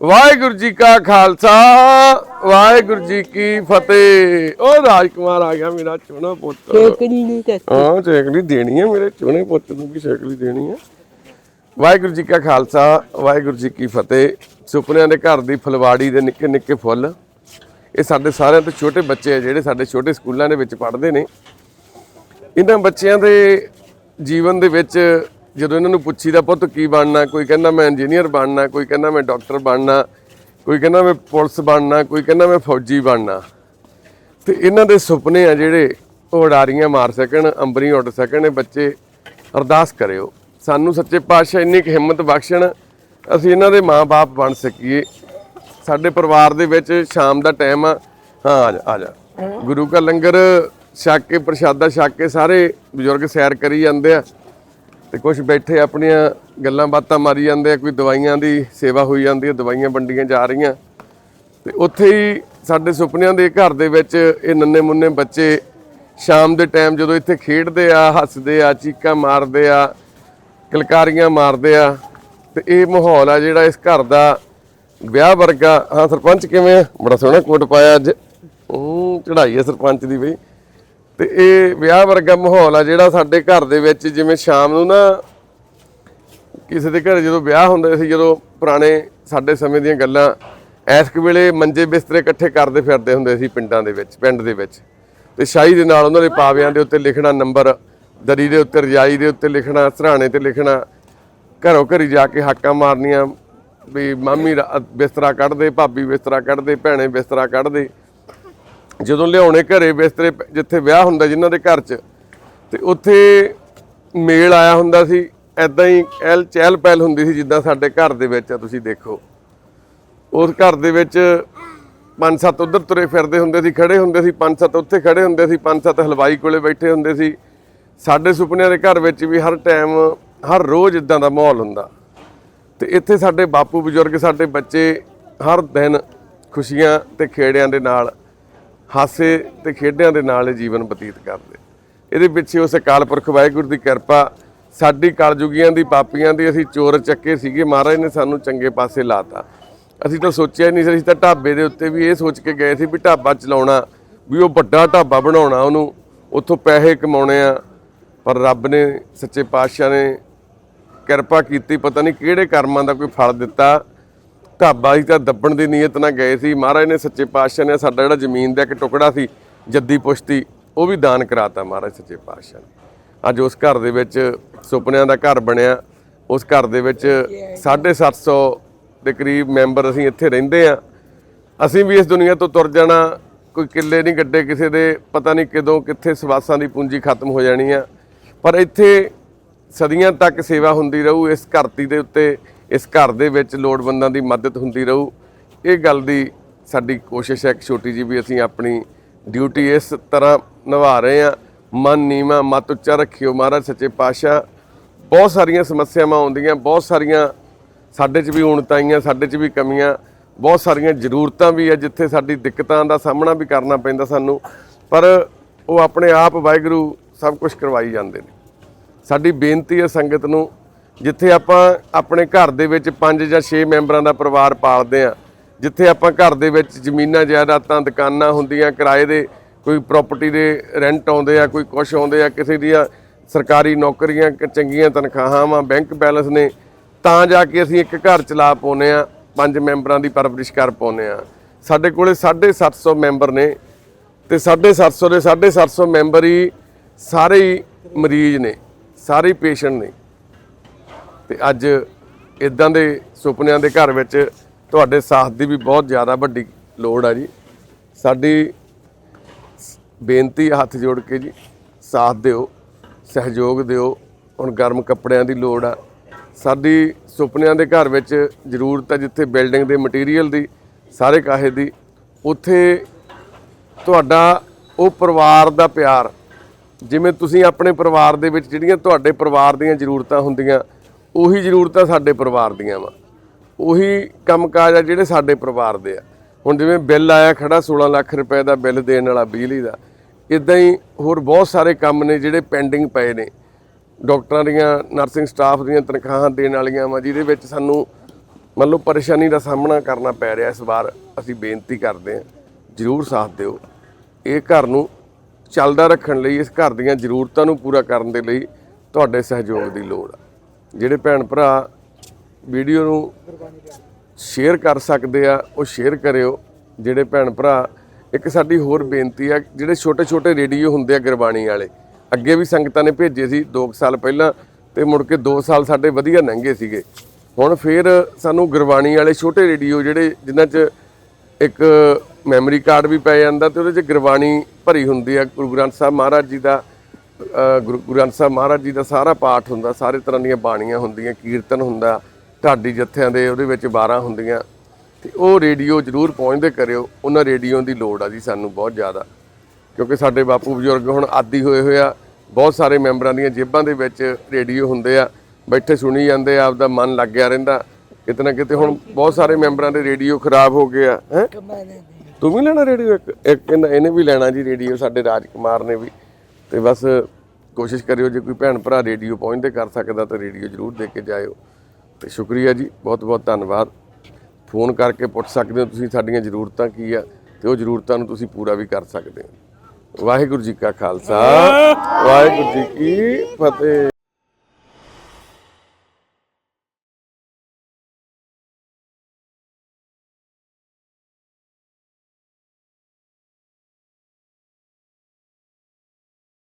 ਵਾਹਿਗੁਰੂ ਜੀ ਕਾ ਖਾਲਸਾ ਵਾਹਿਗੁਰੂ ਜੀ ਕੀ ਫਤਿਹ। ਉਹ ਰਾਜਕੁਮਾਰ ਆ ਗਿਆ ਮੇਰਾ ਚੋਣਾ ਪੁੱਤ। ਟੇਕਣੀ ਨਹੀਂ ਤੇ ਹਾਂ ਸ਼ੇਕਲੀ ਦੇਣੀ ਹੈ ਮੇਰੇ ਚੋਣੇ ਪੁੱਤ ਨੂੰ ਵੀ ਸ਼ੇਕਲੀ ਦੇਣੀ ਹੈ ਵਾਹਿਗੁਰੂ ਜੀ ਕਾ ਖਾਲਸਾ ਵਾਹਿਗੁਰੂ ਜੀ ਕੀ ਫਤਿਹ। ਸੁਪਨਿਆਂ ਦੇ ਘਰ ਦੀ ਫੁਲਵਾੜੀ ਦੇ ਨਿੱਕੇ ਨਿੱਕੇ ਫੁੱਲ। ਇਹ ਸਾਡੇ ਸਾਰਿਆਂ ਤੋਂ ਛੋਟੇ ਬੱਚੇ ਆ ਜਿਹੜੇ ਸਾਡੇ ਛੋਟੇ ਸਕੂਲਾਂ ਦੇ ਵਿੱਚ ਪੜ੍ਹਦੇ ਨੇ। ਇਹਨਾਂ ਬੱਚਿਆਂ ਦੇ ਜੀਵਨ ਦੇ ਵਿੱਚ ਜਦੋਂ ਇਹਨਾਂ ਨੂੰ ਪੁੱਛੀਦਾ, ਪੁੱਤ ਕੀ ਬਣਨਾ? ਕੋਈ ਕਹਿੰਦਾ ਮੈਂ ਇੰਜੀਨੀਅਰ ਬਣਨਾ, ਕੋਈ ਕਹਿੰਦਾ ਮੈਂ ਡਾਕਟਰ ਬਣਨਾ, ਕੋਈ ਕਹਿੰਦਾ ਮੈਂ ਪੁਲਿਸ ਬਣਨਾ, ਕੋਈ ਕਹਿੰਦਾ ਮੈਂ ਫੌਜੀ ਬਣਨਾ। ਤੇ ਇਹਨਾਂ ਦੇ ਸੁਪਨੇ ਆ ਜਿਹੜੇ ਉਹ ਉਡਾਰੀਆਂ ਮਾਰ ਸਕਣ ਅੰਬਰੀ ਉੱਡ ਸਕਣ, ਇਹ ਬੱਚੇ ਅਰਦਾਸ ਕਰਿਓ। ਸਾਨੂੰ ਸੱਚੇ ਪਾਤਸ਼ਾਹ ਇੰਨੀ ਕੁ ਹਿੰਮਤ ਬਖਸ਼ਣ, ਅਸੀਂ ਇਹਨਾਂ ਦੇ ਮਾਂ-ਬਾਪ ਬਣ ਸਕੀਏ। ਸਾਡੇ ਪਰਿਵਾਰ ਦੇ ਵਿੱਚ ਸ਼ਾਮ ਦਾ ਟਾਈਮ ਆ। ਹਾਂ, ਆ ਜਾ ਆ ਜਾ। ਗੁਰੂ ਕਾ ਲੰਗਰ, ਛਕ ਕੇ, ਪ੍ਰਸ਼ਾਦਾ ਛਕ ਕੇ ਸਾਰੇ ਬਜ਼ੁਰਗ ਸੈਰ ਕਰੀ ਜਾਂਦੇ ਆ। ਤੇ ਕੁਝ ਬੈਠੇ ਆਪਣੀਆਂ ਗੱਲਾਂ ਬਾਤਾਂ ਮਾਰੀ ਜਾਂਦੇ ਆ, ਕੋਈ ਦਵਾਈਆਂ ਦੀ ਸੇਵਾ ਹੋਈ ਜਾਂਦੀ ਹੈ ਦਵਾਈਆਂ ਵੰਡੀਆਂ ਜਾ ਰਹੀਆਂ। ਤੇ ਉੱਥੇ ਹੀ ਸਾਡੇ ਸੁਪਨਿਆਂ ਦੇ ਘਰ ਦੇ ਵਿੱਚ ਇਹ ਨੰਨੇ ਮੁੰਨੇ ਬੱਚੇ ਸ਼ਾਮ ਦੇ ਟਾਈਮ ਜਦੋਂ ਇੱਥੇ ਖੇਡਦੇ ਆ, ਹੱਸਦੇ ਆ, ਚੀਕਾਂ ਮਾਰਦੇ ਆ, ਕਲਕਾਰੀਆਂ ਮਾਰਦੇ ਆ, ਤੇ ਇਹ ਮਾਹੌਲ ਆ ਜਿਹੜਾ ਇਸ ਘਰ ਦਾ ਵਿਆਹ ਵਰਗਾ। ਹਾਂ, ਸਰਪੰਚ ਕਿਵੇਂ ਆ? ਬੜਾ ਸੋਹਣਾ ਕੋਟ ਪਾਇਆ ਅੱਜ। ਉਹ ਚੜਾਈ ਆ ਸਰਪੰਚ ਦੀ ਬਈ। ਤੇ ਇਹ ਵਿਆਹ ਵਰਗਾ ਮਾਹੌਲ ਆ ਜਿਹੜਾ ਸਾਡੇ ਘਰ ਦੇ ਵਿੱਚ ਜਿਵੇਂ ਸ਼ਾਮ ਨੂੰ ਨਾ ਕਿਸੇ ਦੇ ਘਰ ਜਦੋਂ ਵਿਆਹ ਹੁੰਦਾ ਸੀ, ਜਦੋਂ ਪੁਰਾਣੇ ਸਾਡੇ ਸਮੇਂ ਦੀਆਂ ਗੱਲਾਂ ਐਸ ਕੁ ਵੇਲੇ ਮੰਜੇ ਬਿਸਤਰੇ ਇਕੱਠੇ ਕਰਦੇ ਫਿਰਦੇ ਹੁੰਦੇ ਸੀ ਪਿੰਡਾਂ ਦੇ ਵਿੱਚ, ਪਿੰਡ ਦੇ ਵਿੱਚ। ਤੇ ਸ਼ਾਹੀ ਦੇ ਨਾਲ ਉਹਨਾਂ ਦੇ ਪਾਵਿਆਂ ਦੇ ਉੱਤੇ ਲਿਖਣਾ ਨੰਬਰ, ਦਰੀ ਦੇ ਉੱਤੇ ਰਜਾਈ ਦੇ ਉੱਤੇ ਲਿਖਣਾ, ਸਰਾਣੇ ਤੇ ਲਿਖਣਾ, ਘਰੋਂ ਘਰੀ ਜਾ ਕੇ ਹਾਕਾਂ ਮਾਰਨੀਆਂ, ਵੀ ਮਾਮੀ ਬਿਸਤਰਾ ਕੱਢ ਦੇ, ਭਾਬੀ ਬਿਸਤਰਾ ਕੱਢ ਦੇ, ਭੈਣੇ ਬਿਸਤਰਾ ਕੱਢ ਦੇ। ਜਦੋਂ ਲਿਆਉਣੇ ਘਰੇ ਬਿਸਤਰੇ ਜਿੱਥੇ ਵਿਆਹ ਹੁੰਦਾ ਜਿਨ੍ਹਾਂ ਦੇ ਘਰ 'ਚ, ਤੇ ਉੱਥੇ ਮੇਲ ਆਇਆ ਹੁੰਦਾ ਸੀ ਐਦਾਂ ਹੀ ਐਲ ਚਹਿਲ ਪਹਿਲ ਹੁੰਦੀ ਸੀ ਜਿੱਦਾਂ ਸਾਡੇ ਘਰ ਦੇ ਵਿੱਚ ਆ, ਤੁਸੀਂ ਦੇਖੋ। ਉਸ ਘਰ ਦੇ ਵਿੱਚ ਪੰਜ ਸੱਤ ਉਧਰ ਤੁਰੇ ਫਿਰਦੇ ਹੁੰਦੇ ਸੀ, ਖੜੇ ਹੁੰਦੇ ਸੀ ਪੰਜ ਸੱਤ ਉੱਥੇ ਖੜੇ ਹੁੰਦੇ ਸੀ ਪੰਜ ਸੱਤ ਹਲਵਾਈ ਕੋਲੇ ਬੈਠੇ ਹੁੰਦੇ ਸੀ। ਸਾਡੇ ਸੁਪਨਿਆਂ ਦੇ ਘਰ ਵਿੱਚ ਵੀ ਹਰ ਟਾਈਮ, ਹਰ ਰੋਜ਼ ਇਦਾਂ ਦਾ ਮਾਹੌਲ ਹੁੰਦਾ। ਤੇ ਇੱਥੇ ਸਾਡੇ ਬਾਪੂ ਬਜ਼ੁਰਗ, ਸਾਡੇ ਬੱਚੇ ਹਰ ਦਿਨ ਖੁਸ਼ੀਆਂ ਤੇ ਖੇੜਿਆਂ ਦੇ ਨਾਲ ਹਾਸੇ ਤੇ ਖੇਡਿਆਂ ਦੇ ਨਾਲ ਇਹ ਜੀਵਨ ਬਤੀਤ ਕਰਦੇ। ਇਹਦੇ ਪਿੱਛੇ ਉਸ ਅਕਾਲ ਪੁਰਖ ਵਾਹਿਗੁਰੂ ਦੀ ਕਿਰਪਾ, ਸਾਡੀ ਕਲਯੁਗੀਆਂ ਦੀ, ਪਾਪੀਆਂ ਦੀ, ਅਸੀਂ ਚੋਰ ਚੱਕੇ ਸੀਗੇ, ਮਹਾਰਾਜ ਨੇ ਸਾਨੂੰ ਚੰਗੇ ਪਾਸੇ ਲਾਤਾ। ਅਸੀਂ ਤਾਂ ਸੋਚਿਆ ਨਹੀਂ ਸੀ, ਅਸੀਂ ਤਾਂ ਢਾਬੇ ਦੇ ਉੱਤੇ ਵੀ ਇਹ ਸੋਚ ਕੇ ਗਏ ਸੀ ਵੀ ਢਾਬਾ ਚਲਾਉਣਾ, ਵੀ ਉਹ ਵੱਡਾ ਢਾਬਾ ਬਣਾਉਣਾ ਉਹਨੂੰ, ਉੱਥੋਂ ਪੈਸੇ ਕਮਾਉਣੇ ਆ। ਪਰ ਰੱਬ ਨੇ, ਸੱਚੇ ਪਾਤਸ਼ਾਹ ਨੇ ਕਿਰਪਾ ਕੀਤੀ, ਪਤਾ ਨਹੀਂ ਕਿਹੜੇ ਕਰਮਾਂ ਦਾ ਕੋਈ ਫਲ ਦਿੱਤਾ। ਢਾਬਾ ਹੀ ਤਾਂ ਦੱਬਣ ਦੀ ਨੀਅਤ ਨਾਲ ਗਏ ਸੀ। ਮਹਾਰਾਜ ਨੇ ਸੱਚੇ ਪਾਤਸ਼ਾਹ ਨੇ ਸਾਡਾ ਜਿਹੜਾ ਜ਼ਮੀਨ ਦਾ ਇੱਕ ਟੁਕੜਾ ਸੀ, ਜੱਦੀ ਪੁਸ਼ਤੀ, ਉਹ ਵੀ ਦਾਨ ਕਰਾਤਾ ਮਹਾਰਾਜ ਸੱਚੇ ਪਾਤਸ਼ਾਹ ਨੇ। ਅੱਜ ਉਸ ਘਰ ਦੇ ਵਿੱਚ ਸੁਪਨਿਆਂ ਦਾ ਘਰ ਬਣਿਆ। ਉਸ ਘਰ ਦੇ ਵਿੱਚ 750 ਦੇ ਕਰੀਬ ਮੈਂਬਰ ਅਸੀਂ ਇੱਥੇ ਰਹਿੰਦੇ ਆ ਅਸੀਂ ਵੀ ਇਸ ਦੁਨੀਆ ਤੋਂ ਤੁਰ ਜਾਣਾ। ਕੋਈ ਕਿੱਲੇ ਨਹੀਂ ਗੱਡੇ ਕਿਸੇ ਦੇ। ਪਤਾ ਨਹੀਂ ਕਦੋਂ ਕਿੱਥੇ ਸਵਾਸਾਂ ਦੀ ਪੂੰਜੀ ਖਤਮ ਹੋ ਜਾਣੀ ਆ। ਪਰ ਇੱਥੇ ਸਦੀਆਂ ਤੱਕ ਸੇਵਾ ਹੁੰਦੀ ਰਹੂ ਇਸ ਧਰਤੀ ਦੇ ਉੱਤੇ। ਇਸ ਘਰ ਦੇ ਵਿੱਚ ਲੋੜਵੰਦਾਂ ਦੀ ਮਦਦ ਹੁੰਦੀ ਰਹੂ। ਇਹ ਗੱਲ ਦੀ ਸਾਡੀ ਕੋਸ਼ਿਸ਼ ਹੈ ਕਿ ਛੋਟੀ ਜੀ ਵੀ ਅਸੀਂ ਆਪਣੀ ਡਿਊਟੀ ਇਸ ਤਰ੍ਹਾਂ ਨਿਭਾ ਰਹੇ ਆ ਮਨ ਨੀਵਾ, ਮਤ ਉੱਚਾ ਰੱਖਿਓ ਮਹਾਰਾਜ, ਸੱਚੇ ਪਾਤਸ਼ਾਹ। ਬਹੁਤ ਸਾਰੀਆਂ ਸਮੱਸਿਆਵਾਂ ਆਉਂਦੀਆਂ, ਬਹੁਤ ਸਾਰੀਆਂ ਸਾਡੇ 'ਚ ਵੀ ਉਣਤਾਈਆਂ ਸਾਡੇ 'ਚ ਵੀ ਕਮੀਆਂ, ਬਹੁਤ ਸਾਰੀਆਂ ਜ਼ਰੂਰਤਾਂ ਵੀ ਆ ਜਿੱਥੇ ਸਾਡੀ ਦਿੱਕਤਾਂ ਦਾ ਸਾਹਮਣਾ ਵੀ ਕਰਨਾ ਪੈਂਦਾ ਸਾਨੂੰ। ਪਰ ਉਹ ਆਪਣੇ ਆਪ ਵਾਹਿਗੁਰੂ ਸਭ ਕੁਝ ਕਰਵਾਈ ਜਾਂਦੇ ਨੇ। ਸਾਡੀ ਬੇਨਤੀ ਹੈ ਸੰਗਤ ਨੂੰ ਜਿੱਥੇ ਆਪਾਂ ਆਪਣੇ ਘਰ ਦੇ ਵਿੱਚ 5 ਜਾਂ 6 ਮੈਂਬਰਾਂ ਦਾ ਪਰਿਵਾਰ ਪਾਲਦੇ ਆ ਜਿੱਥੇ ਆਪਾਂ ਘਰ ਦੇ ਵਿੱਚ ਜ਼ਮੀਨਾਂ, ਜਾਇਦਾਦਾਂ, ਦੁਕਾਨਾਂ ਹੁੰਦੀਆਂ, ਕਿਰਾਏ ਦੇ ਕੋਈ ਪ੍ਰਾਪਰਟੀ ਦੇ ਰੈਂਟ ਆਉਂਦੇ ਆ, ਕੋਈ ਕੁਛ ਆਉਂਦੇ ਆ, ਕਿਸੇ ਦੀਆਂ ਸਰਕਾਰੀ ਨੌਕਰੀਆਂ ਚੰਗੀਆਂ ਤਨਖਾਹਾਂ ਵਾਂ ਬੈਂਕ ਬੈਲੈਂਸ ਨੇ, ਤਾਂ ਜਾ ਕੇ ਅਸੀਂ ਇੱਕ ਘਰ ਚਲਾ ਪਾਉਨੇ ਆ ਪੰਜ ਮੈਂਬਰਾਂ ਦੀ ਪਰਵਰਿਸ਼ ਕਰ ਪਾਉਨੇ ਆ ਸਾਡੇ ਕੋਲੇ 750 ਮੈਂਬਰ ਨੇ ਤੇ 750 ਦੇ 750 ਮੈਂਬਰ ਹੀ ਸਾਰੇ ਹੀ ਮਰੀਜ਼ ਨੇ, ਸਾਰੇ ਹੀ ਪੇਸ਼ੈਂਟ ਨੇ। ਤੇ ਅੱਜ ਇਦਾਂ ਦੇ ਸੁਪਨਿਆਂ ਦੇ ਘਰ ਵਿੱਚ ਤੁਹਾਡੇ ਸਾਥ ਦੀ ਵੀ ਬਹੁਤ ਜ਼ਿਆਦਾ ਵੱਡੀ ਲੋੜ ਆ ਜੀ। ਸਾਡੀ ਬੇਨਤੀ ਹੱਥ ਜੋੜ ਕੇ ਜੀ, ਸਾਥ ਦਿਓ, ਸਹਿਯੋਗ ਦਿਓ, ਹੁਣ ਗਰਮ ਕੱਪੜਿਆਂ ਦੀ ਲੋੜ ਆ। ਸਾਡੀ ਸੁਪਨਿਆਂ ਦੇ ਘਰ ਵਿੱਚ ਜ਼ਰੂਰਤ ਹੈ ਜਿੱਥੇ ਬਿਲਡਿੰਗ ਦੇ ਮਟੀਰੀਅਲ ਦੀ, ਸਾਰੇ ਕਾਹੇ ਦੀ, ਉੱਥੇ ਤੁਹਾਡਾ ਉਹ ਪਰਿਵਾਰ ਦਾ ਪਿਆਰ, ਜਿਵੇਂ ਤੁਸੀਂ ਆਪਣੇ ਪਰਿਵਾਰ ਦੇ ਵਿੱਚ ਜਿਹੜੀਆਂ ਤੁਹਾਡੇ ਪਰਿਵਾਰ ਦੀਆਂ ਜ਼ਰੂਰਤਾਂ ਹੁੰਦੀਆਂ ਉਹੀ ਜ਼ਰੂਰਤਾਂ ਸਾਡੇ ਪਰਿਵਾਰ ਦੀਆਂ ਵਾ। ਉਹੀ ਕੰਮਕਾਜ ਆ ਜਿਹੜੇ ਸਾਡੇ ਪਰਿਵਾਰ ਦੇ ਆ। ਹੁਣ ਜਿਵੇਂ ਬਿੱਲ ਆਇਆ ਖੜਾ 16 ਲੱਖ ਰੁਪਏ ਦਾ ਬਿੱਲ ਦੇਣ ਵਾਲਾ ਬਿਜਲੀ ਦਾ। ਇਦਾਂ ਹੀ ਹੋਰ ਬਹੁਤ ਸਾਰੇ ਕੰਮ ਨੇ ਜਿਹੜੇ ਪੈਂਡਿੰਗ ਪਏ ਨੇ। ਡਾਕਟਰਾਂ ਦੀਆਂ, ਨਰਸਿੰਗ ਸਟਾਫ ਦੀਆਂ ਤਨਖਾਹਾਂ ਦੇਣ ਵਾਲੀਆਂ ਵਾ, ਜਿਹਦੇ ਵਿੱਚ ਸਾਨੂੰ ਮੰਨ ਲਓ ਪਰੇਸ਼ਾਨੀ ਦਾ ਸਾਹਮਣਾ ਕਰਨਾ ਪੈ ਰਿਹਾ ਇਸ ਵਾਰ। ਅਸੀਂ ਬੇਨਤੀ ਕਰਦੇ ਹਾਂ, ਜਰੂਰ ਸਾਥ ਦਿਓ। ਇਹ ਘਰ ਨੂੰ ਚੱਲਦਾ ਰੱਖਣ ਲਈ, ਇਸ ਘਰ ਦੀਆਂ ਜ਼ਰੂਰਤਾਂ ਨੂੰ ਪੂਰਾ ਕਰਨ ਦੇ ਲਈ ਤੁਹਾਡੇ ਸਹਿਯੋਗ ਦੀ ਲੋੜ ਆ। ਜਿਹੜੇ ਭੈਣ ਭਰਾ ਵੀਡੀਓ ਨੂੰ ਸ਼ੇਅਰ ਕਰ ਸਕਦੇ ਆ, ਉਹ ਸ਼ੇਅਰ ਕਰਿਓ। ਜਿਹੜੇ ਭੈਣ ਭਰਾ, ਇੱਕ ਸਾਡੀ ਹੋਰ ਬੇਨਤੀ ਆ, ਜਿਹੜੇ ਛੋਟੇ ਛੋਟੇ ਰੇਡੀਓ ਹੁੰਦੇ ਆ ਗੁਰਬਾਣੀ ਵਾਲੇ, ਅੱਗੇ ਵੀ ਸੰਗਤਾਂ ਨੇ ਭੇਜੇ ਸੀ 2 ਸਾਲ ਪਹਿਲਾਂ ਤੇ ਮੁੜ ਕੇ 2 ਸਾਲ ਸਾਡੇ ਵਧੀਆ ਲੰਘੇ ਸੀਗੇ। ਹੁਣ ਫੇਰ ਸਾਨੂੰ ਗੁਰਬਾਣੀ ਵਾਲੇ ਛੋਟੇ ਰੇਡੀਓ ਜਿਹੜੇ, ਜਿਨ੍ਹਾਂ 'ਚ ਇੱਕ ਮੈਮਰੀ ਕਾਰਡ ਵੀ ਪੈ ਜਾਂਦਾ ਤੇ ਉਹਦੇ 'ਚ ਗੁਰਬਾਣੀ ਭਰੀ ਹੁੰਦੀ ਆ, ਗੁਰੂ ਗ੍ਰੰਥ ਸਾਹਿਬ ਮਹਾਰਾਜ ਜੀ ਦਾ। ਗੁਰੂ ਗੁਰੂ ਗ੍ਰੰਥ ਸਾਹਿਬ ਮਹਾਰਾਜ ਜੀ ਦਾ ਸਾਰਾ ਪਾਠ ਹੁੰਦਾ ਸਾਰੇ ਤਰ੍ਹਾਂ ਦੀਆਂ ਬਾਣੀਆਂ ਹੁੰਦੀਆਂ ਕੀਰਤਨ ਹੁੰਦਾ ਢਾਡੀ ਜੱਥਿਆਂ ਦੇ ਉਹਦੇ ਵਿੱਚ 12 ਹੁੰਦੀਆਂ। ਤੇ ਉਹ ਰੇਡੀਓ ਜ਼ਰੂਰ ਪਹੁੰਚਦੇ ਕਰਿਓ ਉਹਨਾਂ ਰੇਡੀਓ ਦੀ ਲੋੜ ਆ ਜੀ ਸਾਨੂੰ ਬਹੁਤ ਜ਼ਿਆਦਾ। ਕਿਉਂਕਿ ਸਾਡੇ ਬਾਪੂ ਬਜ਼ੁਰਗ ਹੁਣ ਆਦੀ ਹੋਏ ਹੋਏ ਆ ਬਹੁਤ ਸਾਰੇ ਮੈਂਬਰਾਂ ਦੀਆਂ ਜੇਬਾਂ ਦੇ ਵਿੱਚ ਰੇਡੀਓ ਹੁੰਦੇ ਆ ਬੈਠੇ ਸੁਣੀ ਜਾਂਦੇ ਆ ਆਪਦਾ ਮਨ ਲੱਗਿਆ ਰਹਿੰਦਾ। ਕਿਤੇ ਨਾ ਕਿਤੇ ਹੁਣ ਬਹੁਤ ਸਾਰੇ ਮੈਂਬਰਾਂ ਦੇ ਰੇਡੀਓ ਖਰਾਬ ਹੋ ਗਏ ਆ ਹੈ? ਤੂੰ ਵੀ ਲੈਣਾ ਰੇਡੀਓ ਇੱਕ? ਇੱਕ ਇਹਨੇ ਵੀ ਲੈਣਾ ਜੀ ਰੇਡੀਓ ਸਾਡੇ ਰਾਜਕੁਮਾਰ ਨੇ ਵੀ। ਤੇ ਬਸ ਕੋਸ਼ਿਸ਼ ਕਰਿਓ ਜੇ ਕੋਈ ਭੈਣ ਭਰਾ ਰੇਡੀਓ ਪਹੁੰਚਦੇ ਕਰ ਸਕਦਾ ਤਾਂ ਰੇਡੀਓ ਜ਼ਰੂਰ ਦੇ ਕੇ ਜਾਇਓ। ਤੇ ਸ਼ੁਕਰੀਆ ਜੀ ਬਹੁਤ ਬਹੁਤ ਧੰਨਵਾਦ। ਫੋਨ ਕਰਕੇ ਪੁੱਛ ਸਕਦੇ ਹੋ ਤੁਸੀਂ ਸਾਡੀਆਂ ਜ਼ਰੂਰਤਾਂ ਕੀ ਆ ਤੇ ਉਹ ਜ਼ਰੂਰਤਾਂ ਨੂੰ ਤੁਸੀਂ ਪੂਰਾ ਵੀ ਕਰ ਸਕਦੇ ਹੋ। ਵਾਹਿਗੁਰੂ ਜੀ ਕਾ ਖਾਲਸਾ, ਵਾਹਿਗੁਰੂ ਜੀ ਕੀ ਫਤਿਹ।